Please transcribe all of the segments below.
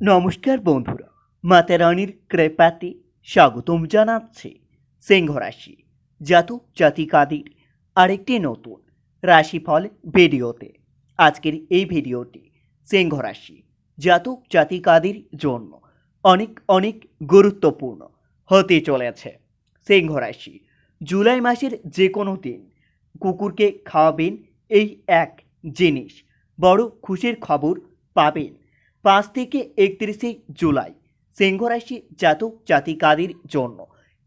নমস্কার বন্ধুরা, মাতা রানীর কৃপাতে স্বাগতম জানাচ্ছে সিংহ রাশি জাতক জাতিকাদের আরেকটি নতুন রাশিফল ভিডিওতে। আজকের এই ভিডিওটি সিংহ রাশি জাতক জাতিকাদের জন্য অনেক অনেক গুরুত্বপূর্ণ হতে চলেছে। সিংহ রাশি জুলাই মাসের যে কোনো দিন কুকুরকে খাওয়াবেন এই এক জিনিস। বড় খুশির খবর পাবেন পাঁচ থেকে একত্রিশে জুলাই সিংহ রাশি জাতক জাতিকাদের জন্য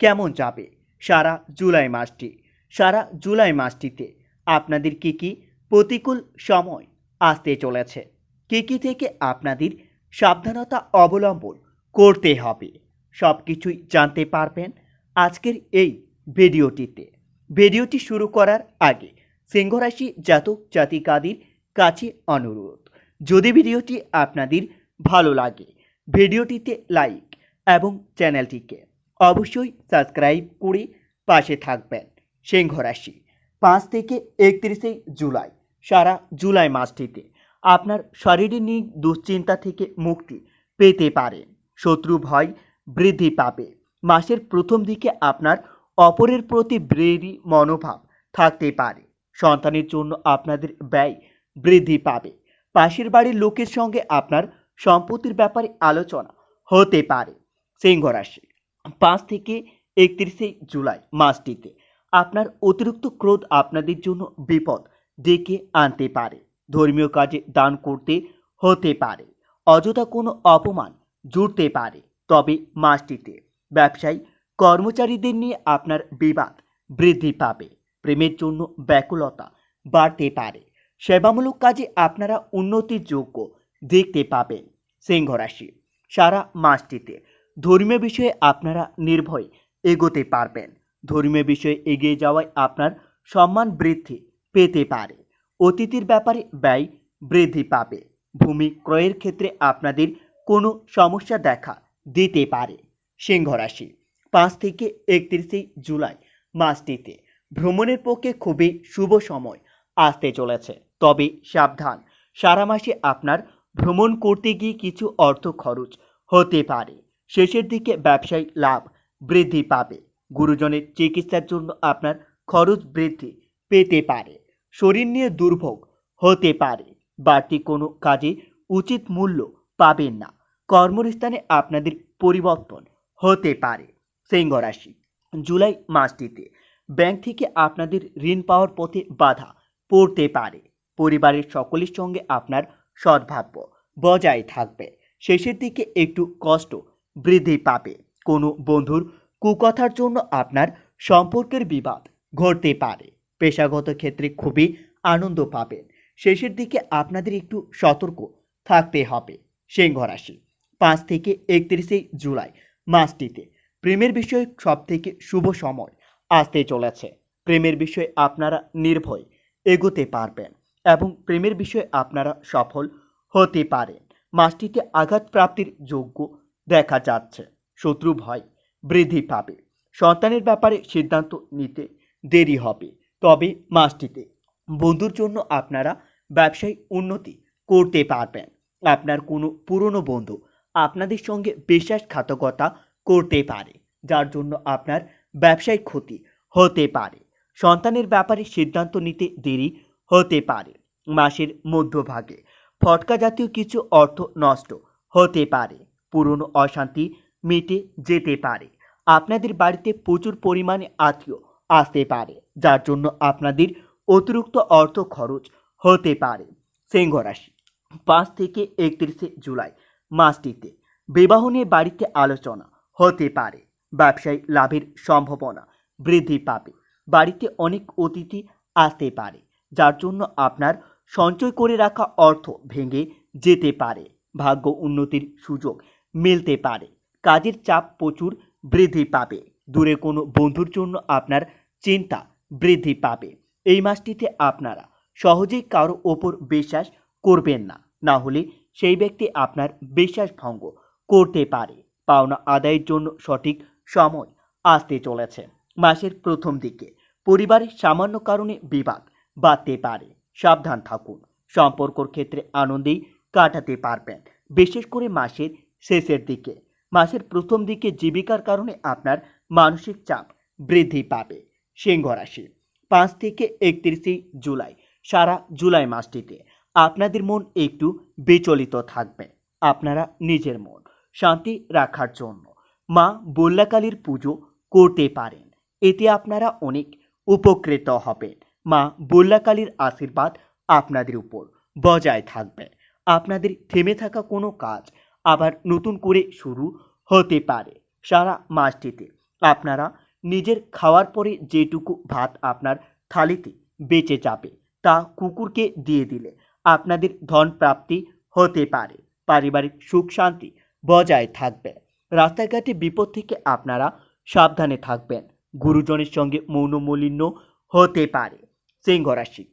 কেমন যাবে? সারা জুলাই মাসটি, সারা জুলাই মাসটিতে আপনাদের কি কি প্রতিকূল সময় আসতে চলেছে? কি কি থেকে আপনাদের সাবধানতা অবলম্বন করতে হবে? সব কিছুই জানতে পারবেন আজকের এই ভিডিওটিতে। ভিডিওটি শুরু করার আগে সিংহ রাশি জাতক জাতিকাদের কাছে অনুরোধ যদি ভিডিওটি আপনাদের ভালো লাগে, ভিডিওটিতে লাইক এবং চ্যানেলটিকে অবশ্যই সাবস্ক্রাইব করে পাশে থাকবেন। সিংহ রাশি, পাঁচ থেকে একত্রিশে জুলাই, সারা জুলাই মাসটিতে আপনার শারীরিক দুশ্চিন্তা থেকে মুক্তি পেতে পারেন শত্রু ভয় বৃদ্ধি পাবে। মাসের প্রথম দিকে আপনার অপরের প্রতি ব্রেরি মনোভাব থাকতে পারে। সন্তানের জন্য আপনাদের ব্যয় বৃদ্ধি পাবে। পাশের বাড়ির লোকের সঙ্গে আপনার সম্পত্তির ব্যাপারে আলোচনা হতে পারে। সিংহ রাশি, পাঁচ থেকে একত্রিশে জুলাই মাসটিতে আপনার অতিরিক্ত ক্রোধ আপনাদের জন্য বিপদ ডেকে আনতে পারে। ধর্মীয় কাজে দান করতে হতে পারে। অযথা কোনো অপমান জুড়তে পারে। তবে মাসটিতে ব্যবসায়ী কর্মচারীদের নিয়ে আপনার বিবাদ বৃদ্ধি পাবে। প্রেমের জন্য ব্যাকুলতা বাড়তে পারে। সেবামূলক কাজে আপনারা উন্নতির যোগ্য দেখতে পাবেন সিংহ রাশি, সারা মাসটিতে। ধর্মীয় বিষয়ে আপনারা নির্ভয় এগোতে পারবেন। ধর্মীয় বিষয়ে এগিয়ে যাওয়ায় আপনার সম্মান বৃদ্ধি পেতে পারে। অতিথির ব্যাপারে ব্যয় বৃদ্ধি পাবে। ভূমি ক্রয়ের ক্ষেত্রে আপনাদের কোনো সমস্যা দেখা দিতে পারে। সিংহ রাশি, পাঁচ থেকে একত্রিশে জুলাই মাসটিতে ভ্রমণের পক্ষে খুবই শুভ সময় আসতে চলেছে। তবে সাবধান। সারা মাসে আপনার ভ্রমণ করতে গিয়ে কিছু অর্থ খরচ হতে পারে। শেষের দিকে ব্যবসায়ী লাভ বৃদ্ধি পাবে। গুরুজনের চিকিৎসার জন্য আপনার খরচ বৃদ্ধি পেতে পারে। শরীর নিয়ে দুর্ভোগ হতে পারে। বাড়তি কোনো কাজে উচিত মূল্য পাবেন না। কর্মস্থানে আপনাদের পরিবর্তন হতে পারে। সিংহ রাশি, জুলাই মাসটিতে ব্যাংক থেকে আপনাদের ঋণ পাওয়ার পথে বাধা পড়তে পারে। পরিবারের সকলের সঙ্গে আপনার সদ্ভাব্য বজায় থাকবে। শেষের দিকে একটু কষ্ট বৃদ্ধি পাবে। কোনো বন্ধুর কুকথার জন্য আপনার সম্পর্কের বিবাদ ঘটতে পারে। পেশাগত ক্ষেত্রে খুবই আনন্দ পাবেন। শেষের দিকে আপনাদের একটু সতর্ক থাকতে হবে। সিংহ রাশি, পাঁচ থেকে একত্রিশে জুলাই মাসটিতে প্রেমের বিষয়ে সব থেকে শুভ সময় আসতে চলেছে। প্রেমের বিষয়ে আপনারা নির্ভয় এগোতে পারবেন। এবং প্রেমের বিষয়ে আপনারা সফল হতে পারেন। মাসটিতে আঘাত প্রাপ্তির যোগ্য দেখা যাচ্ছে। শত্রু ভয় বৃদ্ধি পাবে। সন্তানের ব্যাপারে সিদ্ধান্ত নিতে দেরি হবে। তবে মাসটিতে বন্ধুর জন্য আপনারা ব্যবসায়িক উন্নতি করতে পারবেন। আপনার কোনো পুরনো বন্ধু আপনাদের সঙ্গে বিশ্বাসঘাতকতা করতে পারে, যার জন্য আপনার ব্যবসায়িক ক্ষতি হতে পারে। সন্তানের ব্যাপারে সিদ্ধান্ত নিতে দেরি হতে পারে। মাসের মধ্যভাগে ফটকা জাতীয় কিছু অর্থ নষ্ট হতে পারে। পুরনো অশান্তি মিটে যেতে পারে। আপনাদের বাড়িতে প্রচুর পরিমাণে আত্মীয় আসতে পারে, যার জন্য আপনাদের অতিরিক্ত অর্থ খরচ হতে পারে। সিংহ রাশি, পাঁচ থেকে একত্রিশে জুলাই মাসটিতে বিবাহ নিয়ে বাড়িতে আলোচনা হতে পারে। ব্যবসায়ী লাভের সম্ভাবনা বৃদ্ধি পাবে। বাড়িতে অনেক অতিথি আসতে পারে। যার জন্য আপনার সঞ্চয় করে রাখা অর্থ ভেঙে যেতে পারে, ভাগ্য উন্নতির সুযোগ মিলতে পারে, কাজের চাপ প্রচুর বৃদ্ধি পাবে, দূরে কোনো বন্ধুর জন্য আপনার চিন্তা বৃদ্ধি পাবে। এই মাসটিতে আপনারা সহজেই কারও ওপর বিশ্বাস করবেন না না হলে সেই ব্যক্তি আপনার বিশ্বাস ভঙ্গ করতে পারে। পাওনা আদায়ের জন্য সঠিক সময় আসতে চলেছে। মাসের প্রথম দিকে পরিবারের সামান্য কারণে বিবাদ বাড়তে পারে। সাবধান থাকুন। সম্পর্কর ক্ষেত্রে আনন্দেই কাটাতে পারবেন। বিশেষ করে মাসের শেষের দিকে। মাসের প্রথম দিকে জীবিকার কারণে আপনার মানসিক চাপ বৃদ্ধি পাবে। সিংহ রাশি। পাঁচ থেকে একত্রিশে জুলাই। সারা জুলাই মাসটিতে আপনাদের মন একটু বিচলিত থাকবে। আপনারা নিজের মন শান্তি রাখার জন্য মা বল্লাকালীর পুজো করতে পারেন। এতে আপনারা অনেক উপকৃত হবেন। মা বল্লাকালীর আশীর্বাদ আপনাদের উপর বজায় থাকবে। আপনাদের থেমে থাকা কোনো কাজ আবার নতুন করে শুরু হতে পারে সারা মাসটিতে। আপনারা নিজের খাওয়ার পরে যেটুকু ভাত আপনার থালিতে বেঁচে যাবে তা কুকুরকে দিয়ে দিলে আপনাদের ধন প্রাপ্তি হতে পারে। পারিবারিক সুখ শান্তি বজায় থাকবে। রাস্তাঘাটে বিপদ থেকে আপনারা সাবধানে থাকবেন। গুরুজনের সঙ্গে মৌনমলিন্য হতে পারে। সিংহ রাশি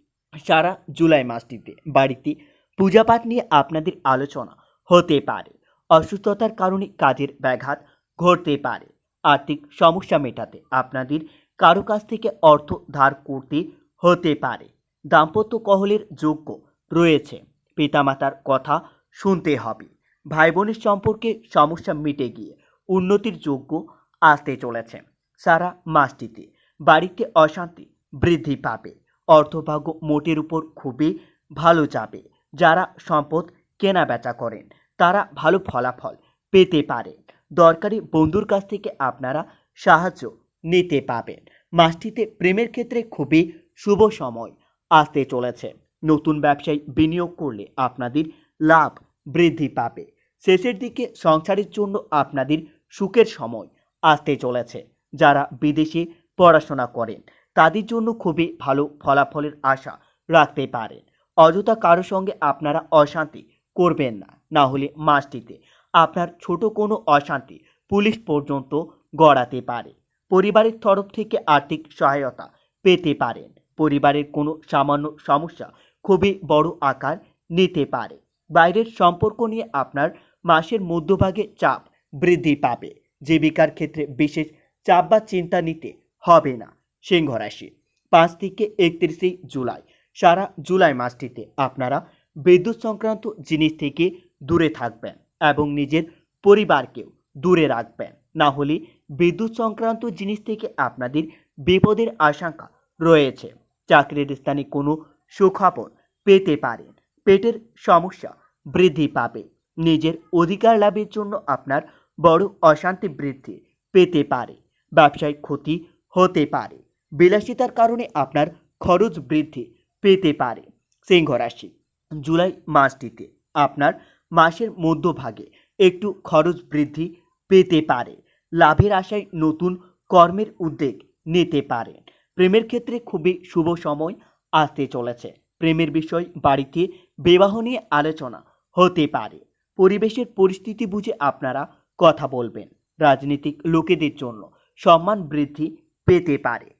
সারা জুলাই মাসটিতে বাড়িতে পূজাপাঠ নিয়ে আপনাদের আলোচনা হতে পারে। অসুস্থতার কারণে কাজের ব্যাঘাত ঘটতে পারে। আর্থিক সমস্যা মেটাতে আপনাদের কারও কাছ থেকে অর্থ ধার করতে হতে পারে। দাম্পত্য কহলের যোগ্য রয়েছে। পিতামাতার কথা শুনতে হবে। ভাই বোনের সম্পর্কে সমস্যা মিটে গিয়ে উন্নতির যোগ্য আসতে চলেছে। সারা মাসটিতে বাড়িতে অশান্তি বৃদ্ধি পাবে। অর্থভাগ্য মোটের উপর খুবই ভালো যাবে। যারা সম্পদ কেনা বেচা করেন, তারা ভালো ফলাফল পেতে পারেন দরকারি বন্ধুর কাছ থেকে আপনারা সাহায্য নিতে পাবেন। মাসটিতে প্রেমের ক্ষেত্রে খুবই শুভ সময় আসতে চলেছে। নতুন ব্যবসায় বিনিয়োগ করলে আপনাদের লাভ বৃদ্ধি পাবে। শেষের দিকে সংসারের জন্য আপনাদের সুখের সময় আসতে চলেছে। যারা বিদেশে পড়াশোনা করেন তাদের জন্য খুবই ভালো ফলাফলের আশা রাখতে পারেন। অযথা কারও সঙ্গে আপনারা অশান্তি করবেন না। না হলে মাসটিতে আপনার ছোট কোনো অশান্তি পুলিশ পর্যন্ত গড়াতে পারে। পরিবারের তরফ থেকে আর্থিক সহায়তা পেতে পারেন। পরিবারের কোনো সামান্য সমস্যা খুবই বড় আকার নিতে পারে। বাইরের সম্পর্ক নিয়ে আপনার মাসের মধ্যভাগে চাপ বৃদ্ধি পাবে। জীবিকার ক্ষেত্রে বিশেষ চাপ বা চিন্তা নিতে হবে না। সিংহ রাশি পাঁচ থেকে একত্রিশে জুলাই। সারা জুলাই মাসটিতে আপনারা বিদ্যুৎ সংক্রান্ত জিনিস থেকে দূরে থাকবেন এবং নিজের পরিবারকেও দূরে রাখবেন। না হলে বিদ্যুৎ সংক্রান্ত জিনিস থেকে আপনাদের বিপদের আশঙ্কা রয়েছে। চাকরির স্থানে কোনো সুখবর পেতে পারেন। পেটের সমস্যা বৃদ্ধি পাবে। নিজের অধিকার লাভের জন্য আপনার বড় অশান্তি বৃদ্ধি পেতে পারে। ব্যবসায় ক্ষতি হতে পারে। বিলাসিতার কারণে আপনার খরচ বৃদ্ধি পেতে পারে। সিংহ রাশি, জুলাই মাসটিতে আপনার মাসের মধ্যভাগে একটু খরচ বৃদ্ধি পেতে পারে। লাভের আশায় নতুন কর্মের উদ্যোগ নিতে পারেন প্রেমের ক্ষেত্রে খুবই শুভ সময় আসতে চলেছে। প্রেমের বিষয়, বাড়িতে বিবাহ নিয়ে আলোচনা হতে পারে। পরিবেশের পরিস্থিতি বুঝে আপনারা কথা বলবেন। রাজনৈতিক লোকেদের জন্য সম্মান বৃদ্ধি পেতে পারে।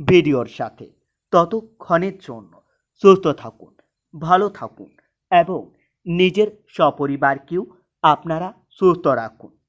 ভিডিওর সাথে। ততক্ষণের জন্য সুস্থ থাকুন ভালো থাকুন এবং নিজের সপরিবারকেও আপনারা সুস্থ রাখুন।